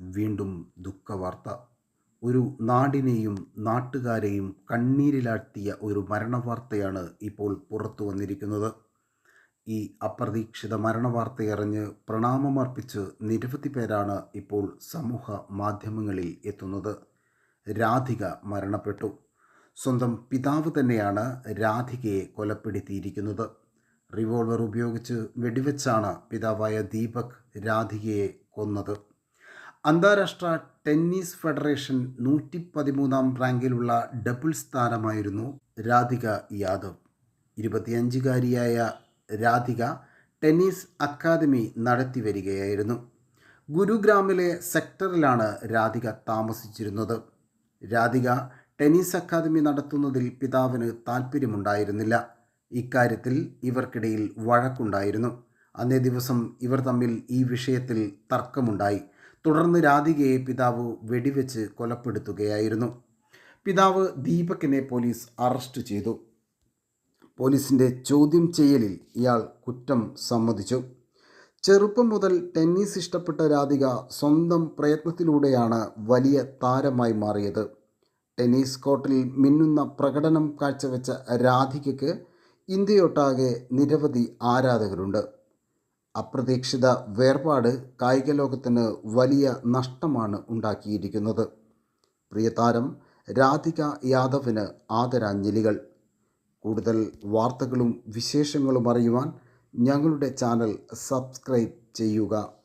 വീണ്ടും ദുഃഖവാർത്ത. ഒരു നാടിനെയും നാട്ടുകാരെയും കണ്ണീരിലാഴ്ത്തിയ ഒരു മരണവാർത്തയാണ് ഇപ്പോൾ പുറത്തു വന്നിരിക്കുന്നത്. ഈ അപ്രതീക്ഷിത മരണവാർത്തയറിഞ്ഞ് പ്രണാമമർപ്പിച്ച് നിരവധി പേരാണ് ഇപ്പോൾ സമൂഹ മാധ്യമങ്ങളിൽ എത്തുന്നത്. രാധിക മരണപ്പെട്ടു. സ്വന്തം പിതാവ് തന്നെയാണ് രാധികയെ കൊലപ്പെടുത്തിയിരിക്കുന്നത്. റിവോൾവർ ഉപയോഗിച്ച് വെടിവെച്ചാണ് പിതാവായ ദീപക് രാധികയെ കൊന്നത്. അന്താരാഷ്ട്ര ടെന്നീസ് ഫെഡറേഷൻ നൂറ്റി പതിമൂന്നാം റാങ്കിലുള്ള ഡബിൾസ് താരമായിരുന്നു രാധിക യാദവ്. ഇരുപത്തിയഞ്ചുകാരിയായ രാധിക ടെന്നീസ് അക്കാദമി നടത്തി വരികയായിരുന്നു. ഗുരുഗ്രാമിലെ സെക്ടറിലാണ് രാധിക താമസിച്ചിരുന്നത്. രാധിക ടെന്നീസ് അക്കാദമി നടത്തുന്നതിൽ പിതാവിന് താല്പര്യമുണ്ടായിരുന്നില്ല ഇക്കാര്യത്തിൽ ഇവർക്കിടയിൽ വഴക്കുണ്ടായിരുന്നു. അന്നേ ദിവസം ഇവർ തമ്മിൽ ഈ വിഷയത്തിൽ തർക്കമുണ്ടായി. തുടർന്ന് രാധികയെ പിതാവ് വെടിവെച്ച് കൊലപ്പെടുത്തുകയായിരുന്നു. പിതാവ് ദീപകിനെ പോലീസ് അറസ്റ്റ് ചെയ്തു. പോലീസിന്റെ ചോദ്യം ചെയ്യലിൽ ഇയാൾ കുറ്റം സമ്മതിച്ചു. ചെറുപ്പം മുതൽ ടെന്നീസ് ഇഷ്ടപ്പെട്ട രാധിക സ്വന്തം പ്രയത്നത്തിലൂടെയാണ് വലിയ താരമായി മാറിയത്. ടെന്നീസ് കോർട്ടിൽ മിന്നുന്ന പ്രകടനം കാഴ്ചവെച്ച രാധികയ്ക്ക് ഇന്ത്യയൊട്ടാകെ നിരവധി ആരാധകരുണ്ട്. അപ്രതീക്ഷിത വേർപാട് കായിക ലോകത്തിന് വലിയ നഷ്ടമാണ് ഉണ്ടാക്കിയിരിക്കുന്നത്. പ്രിയതാരം രാധിക യാദവിന് ആദരാഞ്ജലികൾ. കൂടുതൽ വാർത്തകളും വിശേഷങ്ങളും അറിയുവാൻ ഞങ്ങളുടെ ചാനൽ സബ്സ്ക്രൈബ് ചെയ്യുക.